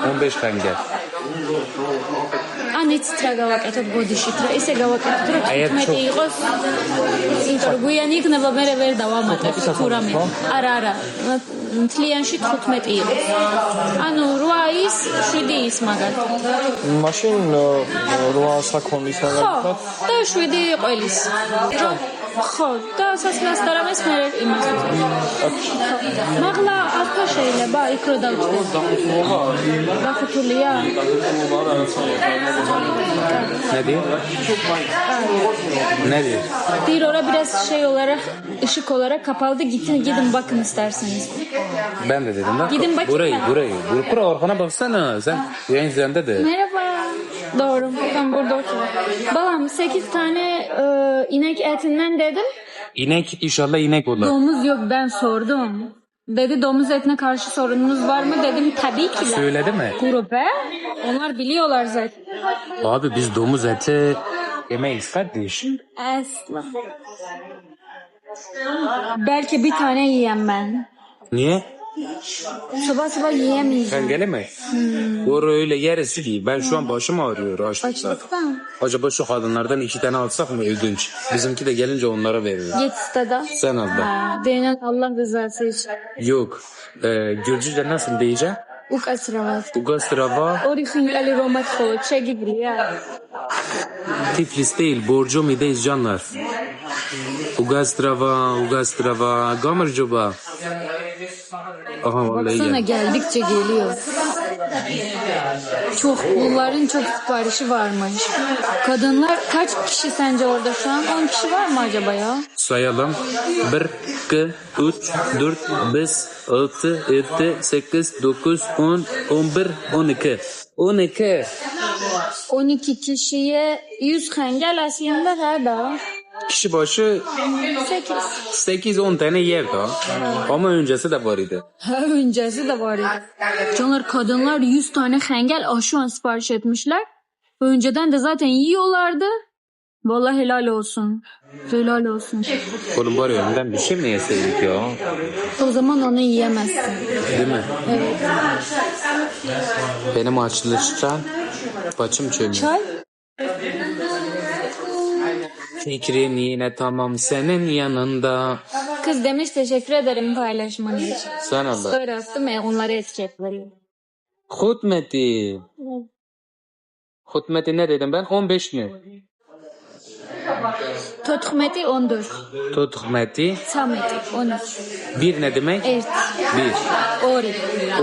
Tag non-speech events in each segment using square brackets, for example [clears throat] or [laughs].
15 ხანგე. ანიც რა გავაკეთოთ ბოდიშით რა? ესე გავაკეთოთ რომ აი, 15 ჩო- იყოს იმიტომ რომ გვიანი იქნება მე ვერ დავამატებ თუ რამე. არა არა. მთლიანში 15 იყოს. ანუ 8 ის 7 ის მაგალითად მაშინ ო, რვა საქონლის ხო მაგალითად და 7 ყოლის რომ ხო და სასმელს და რამეს მე იმას მაგლა ახლა შეიძლება იქ რო დავჭერ დახუთულია Nədir? Nədir? Bir biraz şey olarak ışık olarak kapalı gidin gidin bakın isterseniz. Ben de dedim bak. Gidin bakayım burayı, ben. burayı. Bur bura Orhan'a baksana. Sen yayın izlerinde de. Merhaba. Doğru. Ben burada oturuyorum. Balam 8 tane e, inek etinden dedim. İnek inşallah inek olur. Domuz yok ben sordum. Dedi domuz etine karşı sorununuz var mı? Dedim tabii ki. la. Söyledi mi? Grube. Onlar biliyorlar zaten. Abi biz domuz eti yemeyiz kardeş. Asla. Belki bir tane yiyem ben. Niye? Sabah sabah yiyemeyeceğim. Sen gelemeyin. Hmm. Doğru öyle yeriz ki ben şu an başım ağrıyor açlıktan. Açlıktan. Acaba şu kadınlardan iki tane alsak mı ödünç? Bizimki de gelince onlara veririz. Git stada. Sen al da. Değinen Allah rızası için. Yok. Ee, Gürcüce nasıl diyeceğim? Ukas Ravas. Ukas Rava. Orifin Ali Romat Koç'a gidiyor. Tiflis değil, Borcumi'deyiz canlar. Ugas Rava, Ugas Rava, Gamarcuba. Gamarcuba. Aha vallahi Baksana gel. geldikçe geliyor. Çok bunların çok siparişi varmış. Kadınlar kaç kişi sence orada şu an? 10 kişi var mı acaba ya? Sayalım. 1, 2, 3, 4, 5, 6, 7, 8, 9, 10, 11, 12. 12. 12 kişiye 100 xəngəl aslında hə da. Kişi başı 8. 8-10 tane yer daha. Ama öncesi de var idi. Ha öncesi de var idi. Canlar kadınlar 100 tane xəngəl aşı an sipariş etmişler. Önceden de zaten yiyorlardı. Vallahi helal olsun. Helal olsun. Oğlum var ya önden bir şey mi yeseydik ya? O zaman onu yiyemezsin. Değil mi? Evet. Benim açılıştan başım çömüyor. Çay? Fikrin yine tamam senin yanında. Kız demiş teşekkür ederim paylaşman için. Sen Allah. Story attım ya onları etiketleyeyim. Hutmeti. Hutmeti ne dedim ben? 15 mi? Totxmeti 14. Tutmeti. Sameti 13. Bir ne demek? Evet. Bir. Ori.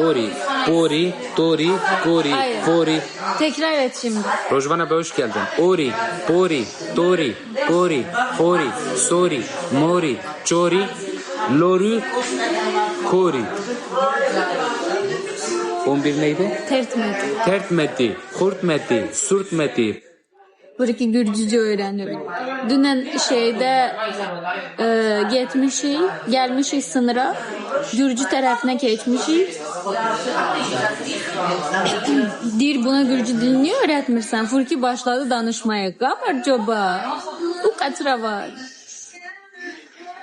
Ori. Ori. Tori. Kori. Hayır. Fori. Tekrar et şimdi. Rojvan abi hoş geldin. Ori. Pori. Tori. Kori. Fori. Sori. Mori. Çori. Lori. Kori. 11 neydi? Tertmeti. Tertmeti, Kurtmeti, Surtmeti. Bir iki Gürcüce öğrendim. Dünen şeyde e, gitmişik, gelmişik sınıra. Gürcü tarafına geçmişik. [clears throat] Dir buna Gürcü dilini öğretmişsen. Furki başladı danışmaya. Gamar coba. Bu katıra var.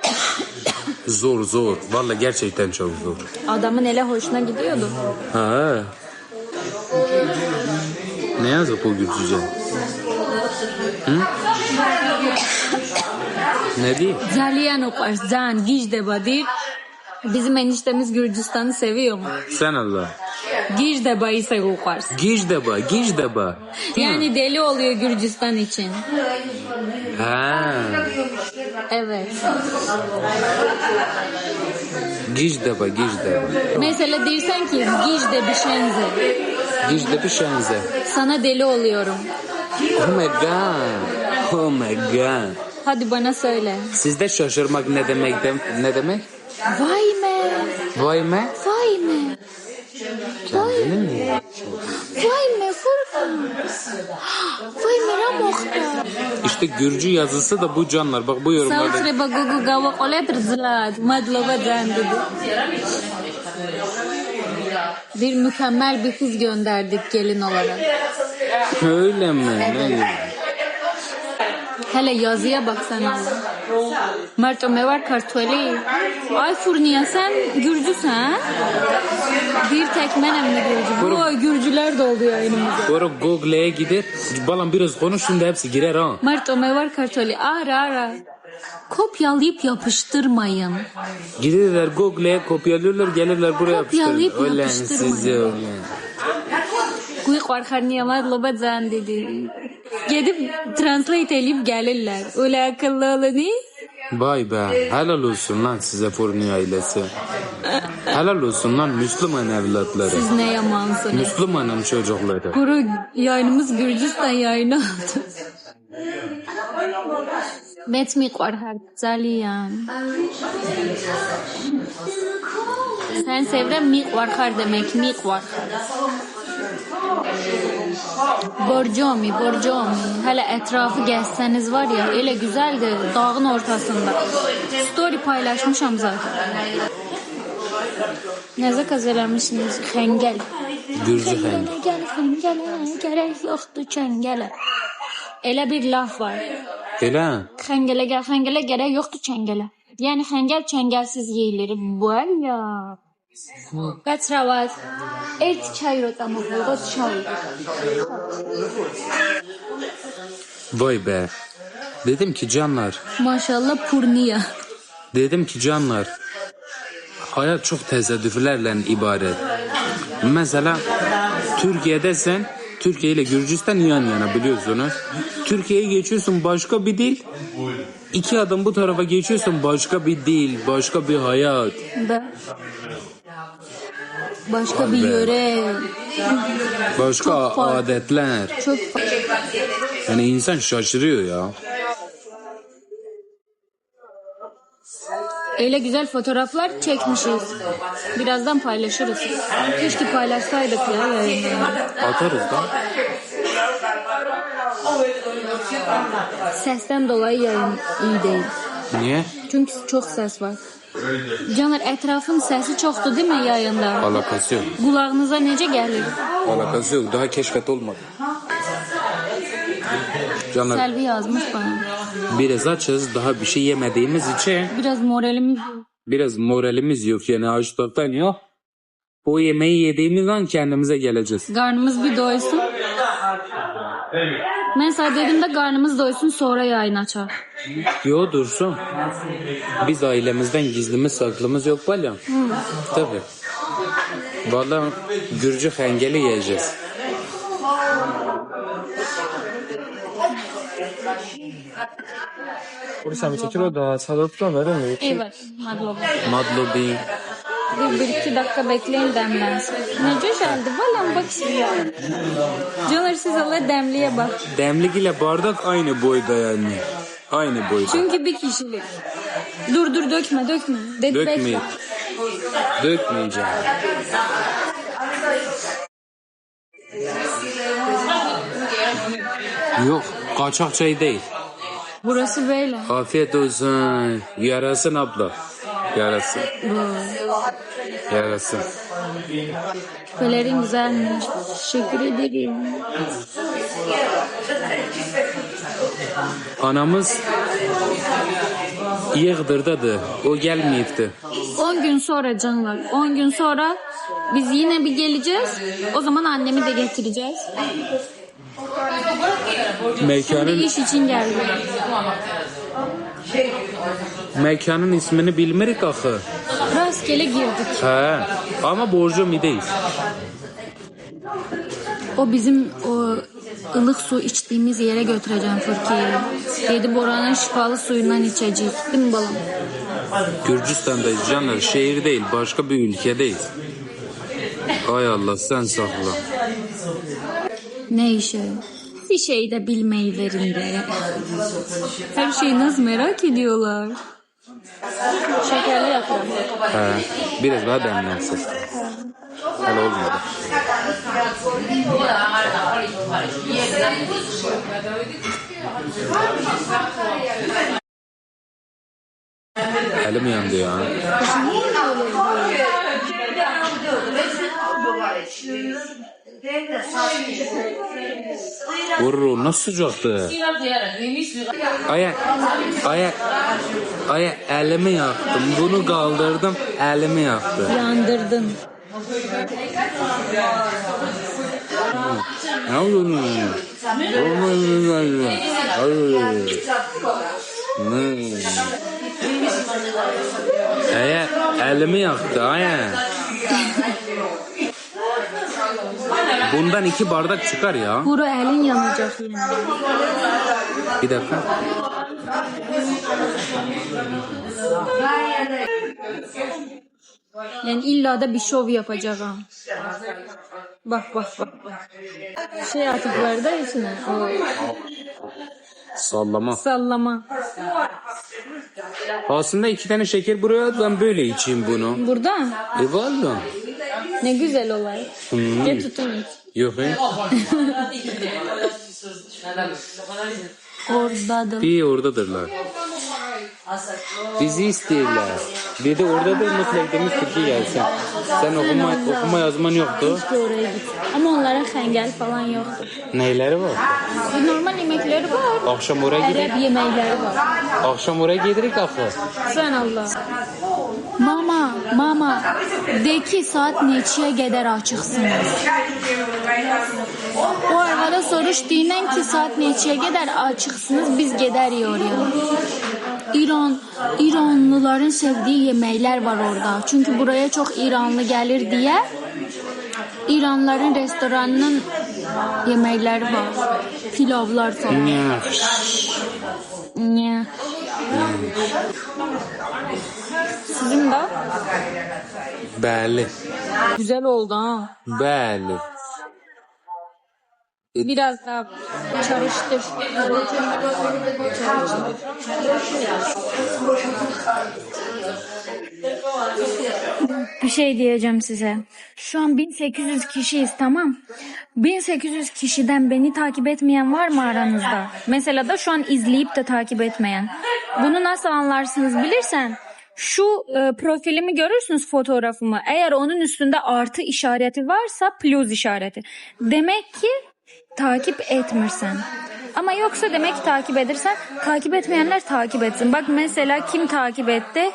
[coughs] Zor zor. Vallahi gerçekten çok zor. Adamın ele hoşuna gidiyordu. Ha. Ne yazık o Gürcüce? Ne diyeyim? Zaliyan. Zan, Gicdeba dir. Bizim eniştemiz Gürcistan'ı seviyor mu? Sen Allah. Gicdeba'yı ise okar. Gijdaba, Gijdaba. Yani deli oluyor Gürcistan için. Ha. Evet. Gijdaba, Gijdaba. Mesela dersen ki Gicde bir şenze. Gijdaba şenze. Sana deli oluyorum. Oh my god. Oh my god. Hadi bana söyle. Sizde şaşırmak ne demek? de- Ne demek? Vay me. Vay me. Vay me. Kendini mi? Vay me Furkan. Vay me Ramokta. İşte Gürcü yazısı da bu canlar. Bak bu yorumlarda. treba gogo gava qoletr zlad. Madlova can dedi. Bir mükemmel bir kız gönderdik gelin olarak. Öyle mi? Ne? Hele yazıya baksana. Marco me var kartveli. Ay Furniya sen Gürcüsün ha? Bir tek Menem mi Gürcü? Bu Gürcüler de oldu yayınımıza. Sonra Google'ye gider. Balam biraz konuş şimdi hepsi girer ha. Mert Ömer Kartoli ara ara. Kopyalayıp yapıştırmayın. Giderler Google'ye kopyalıyorlar gelirler buraya Kopyalayıp yapıştırırlar. Öyle yapıştırmayın. sizi. Loba can dedi. Gidip translate edip gelirler. Öyle akıllı olanı. Vay be helal olsun lan size Furni ailesi. helal olsun lan Müslüman evlatları. Siz ne yamansınız. Müslümanım çocukları. Kuru yayınımız Gürcistan yayını oldu. Bet mi korkar Zaliyan. Sen sevren mi korkar demek mi korkar. Borcomi, borcomi. Hele etrafı gezseniz var ya öyle güzeldi dağın ortasında. Story paylaşmışam zaten. Neze kazelemişsiniz? Hengel. Gürcü hen. Çengele gel xəngələ, gərək yoxdur çəngələ. Elə bir laf var. Elə Xəngələ gəl, xəngələ gərək yoxdur çəngələ. Yəni xəngəl çəngəlsiz yeyilir. Valla. Qaçravat. Ert çay rotamı bulğuz çay. vay be. Dedim ki canlar. Maşallah purniya. Dedim ki canlar. Hayat çok tesadüflerle ibaret. Mesela Türkiye'de sen Türkiye ile Gürcistan yan yana biliyorsunuz. Türkiye'ye geçiyorsun başka bir dil. İki adım bu tarafa geçiyorsun başka bir dil, başka bir hayat. Da. Başka bir yöre. Başka Çok adetler. Çok Yani insan şaşırıyor ya. Öyle güzel fotoğraflar çekmişiz. Birazdan paylaşırız. Keşke paylaşsaydık ya yayında. Atarız da. Sesten dolayı yayın iyi değil. Niye? Çünkü çok ses var. Caner etrafın sesi çoktu değil mi yayında? Alakası yok. Kulağınıza nece gelir? Alakası yok. Daha keşfet olmadı. Canlar Selvi yazmış bana. biraz açız. Daha bir şey yemediğimiz için Biraz moralimiz biraz moralimiz yok. Yani açlıktan yok. O yemeği yediğimiz an kendimize geleceğiz. karnımız bir doysun. Ben sana dedim de karnımız doysun sonra yayın açar. Yo dursun. Biz ailemizden gizlimiz saklımız yok balya. Tabii. Valla Gürcü hengeli yiyeceğiz. Polis həmi çəkir o da çalıbdan verəm. Evet. Madloba. Madlobi. Bir, bir iki dakika bekleyin demlensin. Nece geldi? Valla bak şimdi. Caner siz Allah demliğe bak. Demlik ile bardak aynı boyda yani. Aynı boyda. Çünkü bir kişilik. Dur dur dökme dökme. Dedi Dökmeyin. Dökmeyeceğim. Yok kaçak çay değil. Burası böyle. Afiyet olsun. Yarasın abla. Yarasın. Yarasın. Küpelerin güzelmiş. Teşekkür ederim. Anamız Yığdır'dadır. O gelmeyipti. 10 gün sonra canlar. 10 gün sonra biz yine bir geleceğiz. O zaman annemi de getireceğiz. Şimdi Mekanın, iş için geldik. Mekanın ismini bilmirik axı. Rastgele girdik. He. Ama borcum ideyiz. O bizim o ılık su içtiğimiz yere götüreceğim Fırkiye'yi. Yedi Bora'nın şifalı suyundan içeceğiz. Değil mi balam? Gürcistan'dayız canlar. Şehir değil. Başka bir ülkedeyiz. Ay Allah sen sakla. Ne işe? Bir şey de bilmeyi verin de. Her şeyi nasıl merak ediyorlar. Şekerli yapıyorum. He. Biraz daha demlensin. Öyle olmadı. Elim yandı ya. Vurur nasıl sıcaktı? Aya, aya, aya elimi yaktım. Bunu kaldırdım elimi yaktı. Yandırdın. Ne oluyor? Eğer elimi yaktı aya. Bundan iki bardak çıkar ya. Kuru elin yanacak yine. Bir dakika. Yani illa da bir şov yapacak ha. Bak bak bak. Şey atıkları da içine. O Sallama. sallama. Aslında iki tane şeker buraya ben böyle içeyim bunu. Burada E valla. ne güzel olay. Hmm. Gel tutun iç. Yok he. Oradadır. İyi oradadırlar. Bizi istiyorlar. Bir de oradadır mutlaka demiş Türkiye gelsin. Sen okuma, okuma yazman yoktu. Keşke oraya git. Ama onlara hengel falan yoktu. Neyleri var? Normal yemekleri var. Akşam oraya gidelim. Arap yemekleri var. Akşam oraya giderik akı. Sen Allah. Mama, de ki saat neçəyə qədər açıqsınız? O arvada soruş deyinən ki saat neçəyə qədər açıqsınız, biz gedərik oraya. İran, İranlıların sevdiği yemekler var orada. Çünkü buraya çok İranlı gelir diye İranlıların restoranının yemekleri var. Pilavlar falan. Ne? Sizin de Bəli. güzel oldu ha. Bəli. Biraz daha çalıştır. Bir şey diyeceğim size. Şu an 1800 kişiyiz tamam. 1800 kişiden beni takip etmeyen var mı aranızda? Mesela da şu an izleyip de takip etmeyen. Bunu nasıl anlarsınız bilirsen şu e, profilimi görürsünüz fotoğrafımı. Eğer onun üstünde artı işareti varsa plus işareti. Demek ki takip etmirsen. Ama yoksa demek ki takip edersen takip etmeyenler takip etsin. Bak mesela kim takip etti?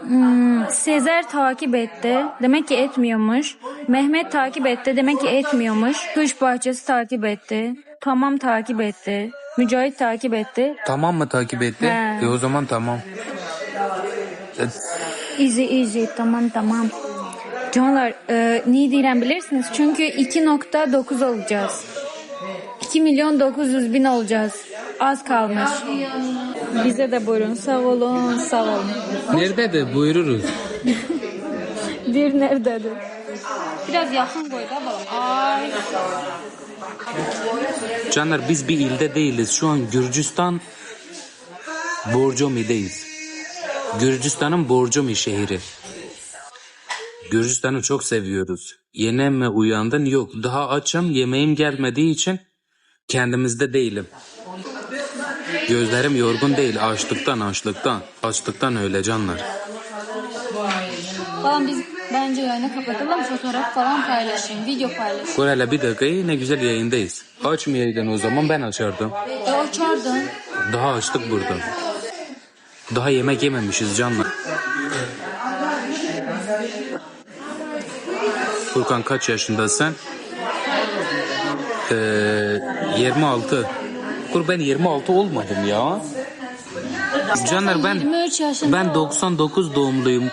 Hmm, Sezer takip etti. Demek ki etmiyormuş. Mehmet takip etti. Demek ki etmiyormuş. Kuş bahçesi takip etti. Tamam takip etti. Mücahit takip etti. Tamam mı takip etti? He. E o zaman tamam. Easy easy tamam tamam. Canlar e, niye diyeceğim bilirsiniz? Çünkü 2.9 olacağız. 2 milyon 900 bin olacağız. Az kalmış. Bize de buyurun. Sağ olun, sağ olun. Nerededir? Buyururuz. [laughs] Bir nerededir? Biraz yakın koy da bakalım. Ay. Canlar biz bir ilde değiliz. Şu an Gürcistan Borcomi'deyiz. Gürcistan'ın Borcomi şehri. Gürcistan'ı çok seviyoruz. Yeni mi uyandın? Yok. Daha açım. Yemeğim gelmediği için kendimizde değilim. Gözlerim yorgun değil. Açlıktan açlıktan. Açlıktan öyle canlar. Falan biz bence yayını kapatalım. Fotoğraf falan paylaşayım. Video paylaşayım. Korayla bir dakikayı ne güzel yayındayız. Açmayaydın o zaman ben açardım. E açardın. Daha açtık burada. Daha yemek yememişiz canlar. Furkan kaç yaşındasın? Ee, 26. Kur ben 26 olmadım ya. Canlar ben 23 yaşında. ben 99 doğumluyum.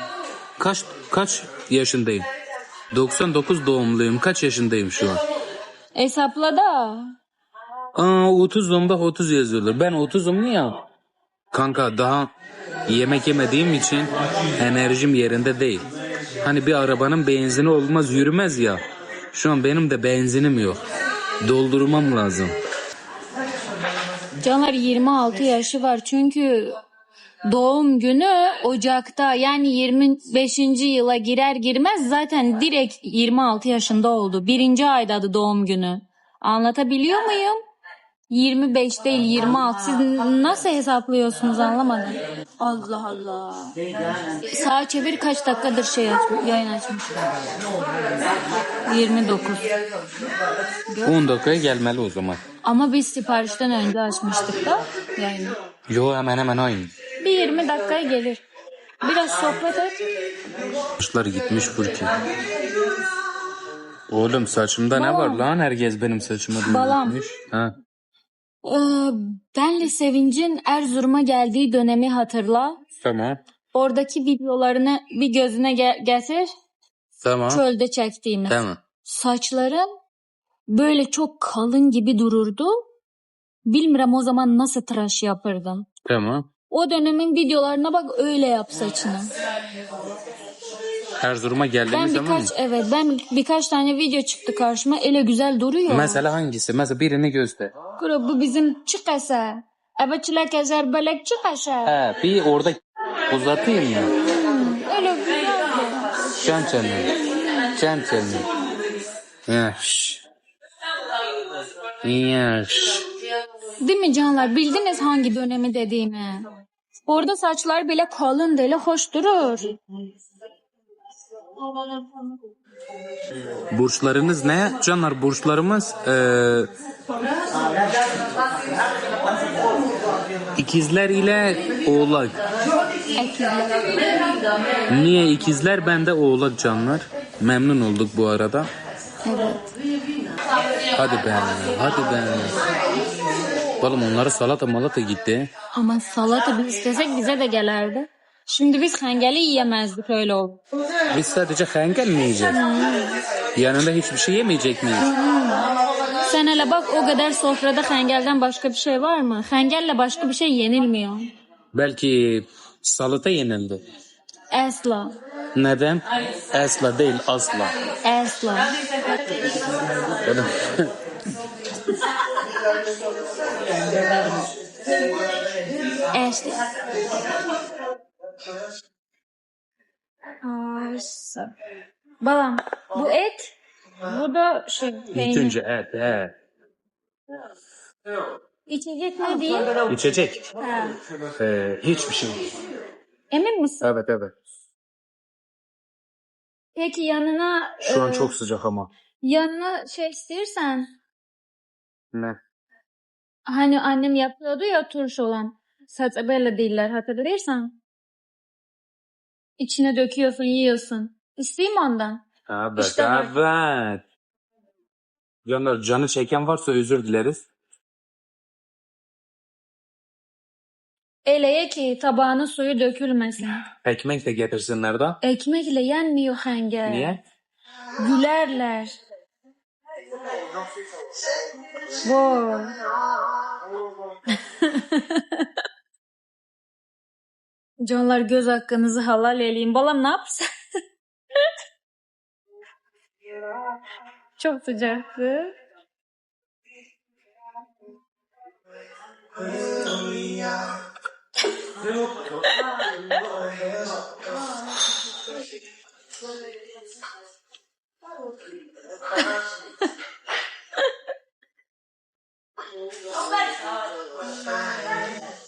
Kaç kaç yaşındayım? 99 doğumluyum. Kaç yaşındayım şu an? Hesapla da. Aa 30'um da 30 yazıyorlar. Ben 30'um ya. Kanka daha yemek yemediğim için enerjim yerinde değil. Hani bir arabanın benzini olmaz yürümez ya. Şu an benim de benzinim yok. Doldurmam lazım. Canlar 26 yaşı var çünkü doğum günü Ocak'ta yani 25. yıla girer girmez zaten direkt 26 yaşında oldu. Birinci aydadı doğum günü. Anlatabiliyor muyum? 25 değil 26. Siz nasıl hesaplıyorsunuz anlamadım. Allah Allah. Sağa çevir kaç dakikadır şey yayın açmış. 29. 10 dakikaya gelmeli o zaman. Ama biz siparişten önce açmıştık da yayını. Yo hemen hemen aynı. Bir 20 dakikaya gelir. Biraz sohbet et. Kuşlar gitmiş Furki. Oğlum saçımda ne var lan? Herkes benim saçımı Balam. Ha. Ee, benle Sevinç'in Erzurum'a geldiği dönemi hatırla. Tamam. Oradaki videolarını bir gözüne ge- getir. Tamam. Çölde çektiğimiz. Tamam. Saçların böyle çok kalın gibi dururdu. Bilmiyorum o zaman nasıl tıraş yapırdın. Tamam. O dönemin videolarına bak öyle yap saçını. Erzurum'a Ben geldiğimiz zaman mı? birkaç evet ben birkaç tane video çıktı karşıma. Ele güzel duruyor. Mesela hangisi? Mesela birini göster. Kuru, bu bizim çıkasa. Evet çilek ezer belek çıkasa. He, bir orada uzatayım mı? Öyle güzeldi. Can çeneni. Can çeneni. Yaş. Yaş. Değil mi canlar? Bildiniz hangi dönemi dediğimi. Orada saçlar bile kalın deli hoş durur. Burçlarınız ne? Canlar burçlarımız eee ikizler ile oğlak. Niye ikizler? Ben de oğlak canlar. Memnun olduk bu arada. Hadi be. Hadi be. Oğlum onları salata malata gitti. Ama salata bir istesek bize de gelerdi. Şimdi biz hengeli yiyemezdik öyle oldu. Biz sadece hengel mi yiyeceğiz? Yanında hiçbir şey yemeyecek miyiz? Sen hele bak o kadar sofrada hengelden başka bir şey var mı? Hengelle başka bir şey yenilmiyor. Belki salata yenildi. Asla. Neden? Asla değil asla. Asla. Asla. Arsa. Balam bu et. Bu da şey İlk peynir. önce et, he. İçecek ne diyeyim? İçecek. Ha. Ee, hiçbir şey. Emin misin? Evet evet. Peki yanına Şu an e, çok sıcak ama. yanına şey istersen Ne? hani annem yapıyordu ya turşu olan satabella değiller hatırlarsan. İçine döküyorsun yiyorsun. İsteyeyim ondan. Evet İşte bak. evet. Canlar canı çeken varsa özür dileriz. Eleye ki tabağının suyu dökülmesin. Ekmek de getirsinler de. Ekmekle yenmiyor henge. Niye? Gülerler. Vay. [laughs] Canlar göz hakkınızı halal eleyin. Balam ne yapsın? Çok sıcaktı. [laughs]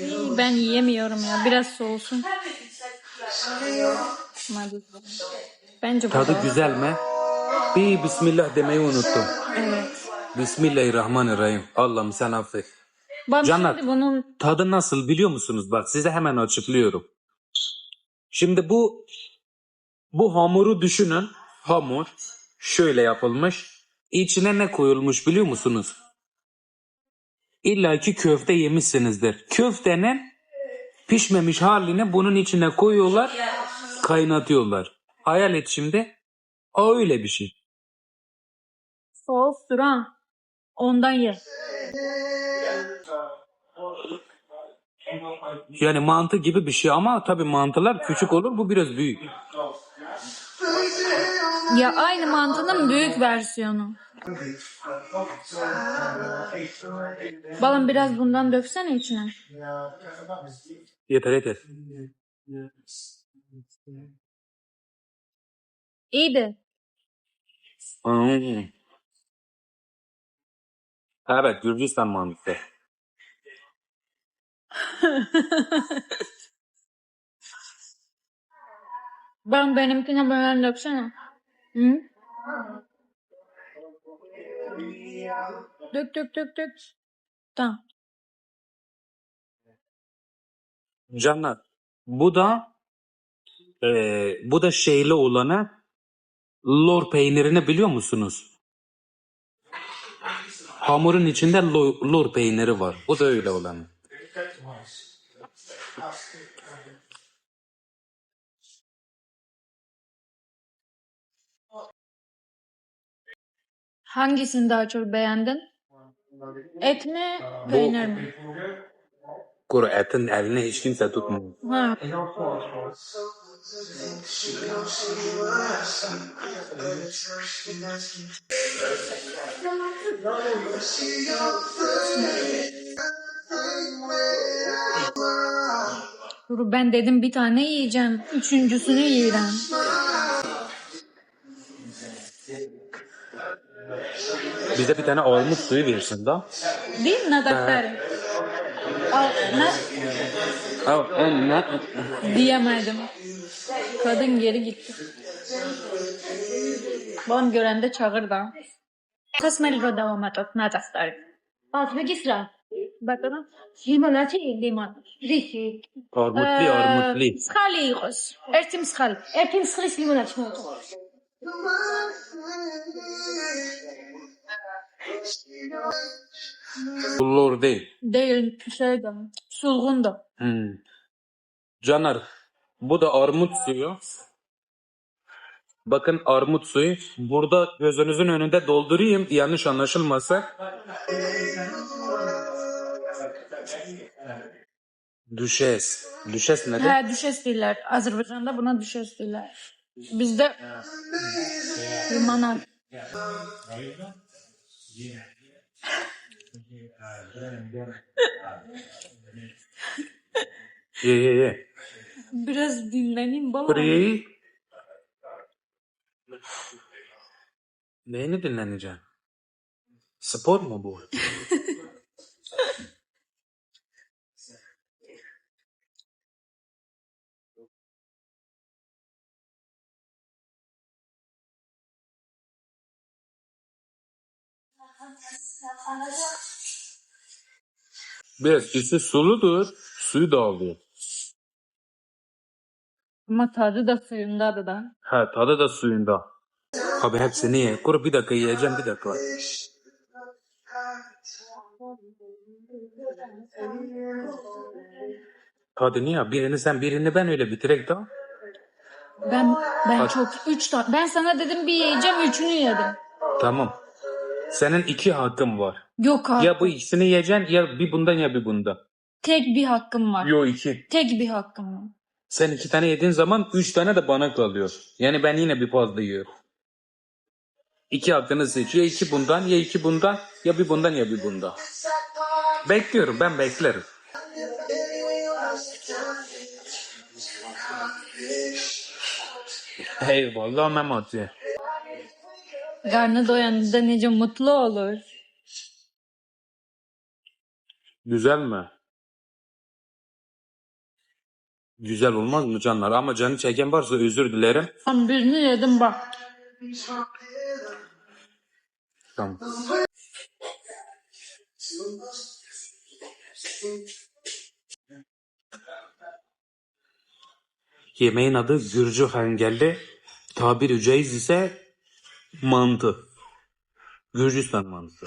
İyi, Ben yiyemiyorum ya. Biraz soğusun. Bence bu Tadı da- güzel mi? Bir Bismillah demeyi unuttum. Evet. Bismillahirrahmanirrahim. Allah'ım sen affet. Bak Canlar. şimdi bunun Tadı nasıl biliyor musunuz? Bak size hemen açıklıyorum. Şimdi bu bu hamuru düşünün. Hamur şöyle yapılmış. İçine ne koyulmuş biliyor musunuz? İlla ki köfte yemişsinizdir. Köftenin pişmemiş halini bunun içine koyuyorlar, kaynatıyorlar. Hayal et şimdi. O öyle bir şey. soğuk duran. Ondan ye. Yani mantı gibi bir şey ama tabii mantılar küçük olur bu biraz büyük. Ya aynı mantının büyük versiyonu. Balım biraz bundan döksene içine. Yeter yeter. İyiydi. Hmm. Evet Gürcistan mantısı. [laughs] Ben benimkine böyle döksene. Hı? Dök dök dök dök. Tamam. Canlar bu da Ee, bu da şeyli olana lor peynirini biliyor musunuz? Hamurun içinde lo- lor peyniri var. O da öyle olan. Hangisini daha çok beğendin? Et mi, peynir mi? Kuru etin eline hiç kimse tutmuyor. Ha. Dur ben dedim bir tane yiyeceğim. Üçüncüsünü yiyeceğim. Bize bir tane armut suyu versin da. Değil mi en- ne- Diyemedim. Kadın geri gitti. Bana gören de çağır da. Kısmel ro devam et. Ne defter? Özbekistan. Bakın. Limonati limon. Riki. Armutli armutli. Skali yiyos. Ertim skal. Ertim skalis limonat. Bu lor değil. Değil şeyde. Sulgun da. Hmm. Caner, bu da armut suyu. Bakın armut suyu. Burada gözünüzün önünde doldurayım yanlış anlaşılmasa. Düşes. Düşes nedir? He düşes değiller. Azerbaycan'da buna düşes değiller. Bizde limonat. Ye ye ye. Biraz dinleneyim baba. Kuri. Neyini dinleneceksin? Spor mu bu? Biraz içi suludur. Suyu da alıyor. Ama tadı da suyundadı da. Ha tadı da suyunda. Abi hepsini ye. Kuru bir dakika yiyeceğim bir dakika. Tadı niye? Birini sen birini ben öyle bitirek daha. Ben ben Bak. çok üç tane. Ben sana dedim bir yiyeceğim üçünü yedim. Tamam. Senin iki hakkın var. Yok abi. Ya bu ikisini yiyeceksin ya bir bundan ya bir bundan. Tek bir hakkım var. Yo iki. Tek bir hakkım var. Sen iki tane yediğin zaman üç tane de bana kalıyor. Yani ben yine bir fazla yiyorum. İki hakkını seç. Ya iki bundan ya iki bundan ya bir bundan ya bir bundan. Bekliyorum ben beklerim. Eyvallah Memati. Karnı doyan da nece mutlu olur. Güzel mi? Güzel olmaz mı canlar? Ama canı çeken varsa özür dilerim. Ben birini yedim bak. Tamam. Yemeğin adı Gürcü hengelli. Tabiri caiz ise mantı. Gürcistan mantısı.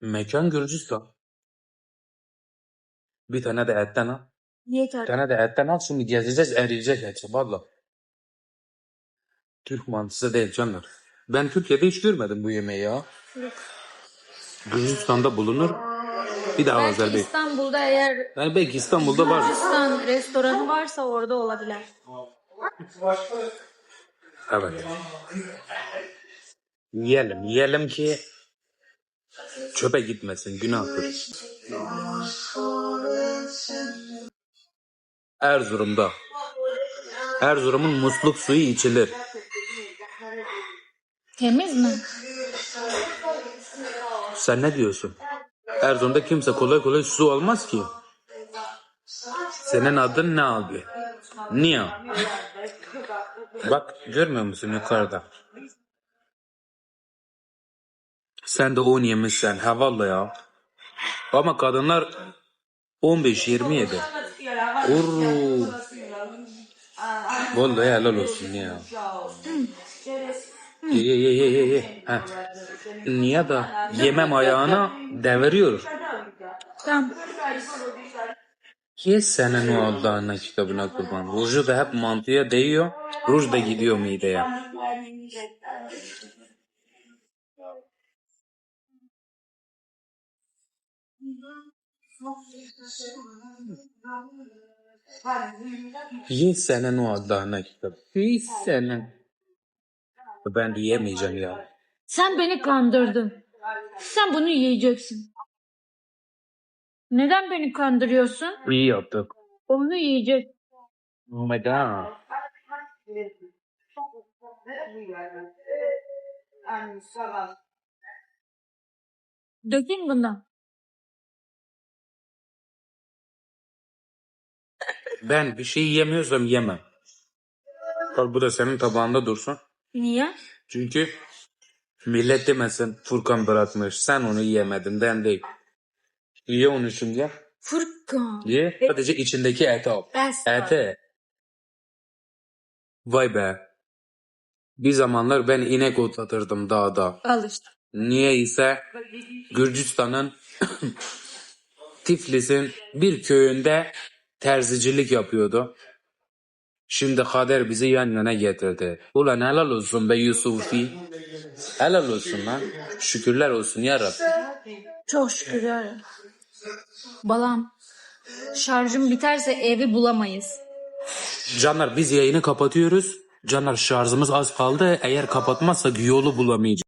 Mekan Gürcistan. Bir tane de etten al. Bir Yeter. tane de etten al. Şimdi gezeceğiz eriyecek hepsi. Valla. Türk mantısı değil canlar. Ben Türkiye'de hiç görmedim bu yemeği ya. Gürcistan'da bulunur. Bir daha Belki Azerbaycan. İstanbul'da eğer Yani belki İstanbul'da var. Gürcistan restoranı varsa orada olabilir. Evet. Yiyelim. Yiyelim ki çöpe gitmesin. Günahtır. Erzurum'da. Erzurum'un musluk suyu içilir. Temiz mi? Sen ne diyorsun? Erzurum'da kimse kolay kolay su almaz ki. Senin adın ne abi? Niye? Bak görmüyor musun yukarıda? Sen de 10 yemişsen. Ha vallahi ya. Ama kadınlar 15-20 yedi. Urru. Vallahi helal olsun ya. Ye ye ye ye. Ha. Niye da yemem ayağına deviriyor. Tamam. Ki senin o Allah'ın kitabına kurban. Ruju da hep mantıya değiyor. Ruj da gidiyor mideye. Ye senin o Allah'ın kitabı. Ye senin. Ben yiyemeyeceğim ya. Sen beni kandırdın. Sen bunu yiyeceksin. Neden beni kandırıyorsun? İyi yaptık. Onu yiyecek. Oh my god. Dökün bundan. Ben bir şey yemiyorsam yemem. Bak bu da senin tabağında dursun. Niye? Çünkü millet demesin Furkan bırakmış. Sen onu yiyemedin ben değil. Ye onu şimdi. Furkan. Ye. Sadece içindeki eti al. Ete. Vay be. Bir zamanlar ben inek otlatırdım dağda. Al işte. Niye ise Gürcistan'ın [coughs] Tiflis'in bir köyünde terzicilik yapıyordu. Şimdi kader bizi yan yana getirdi. Ulan helal olsun be Yusufi. Helal olsun lan. Şükürler olsun ya Rabbi. Çok şükür ya. Balam. Şarjım biterse evi bulamayız. Canlar biz yayını kapatıyoruz. Canlar şarjımız az kaldı. Eğer kapatmazsak yolu bulamayacağız.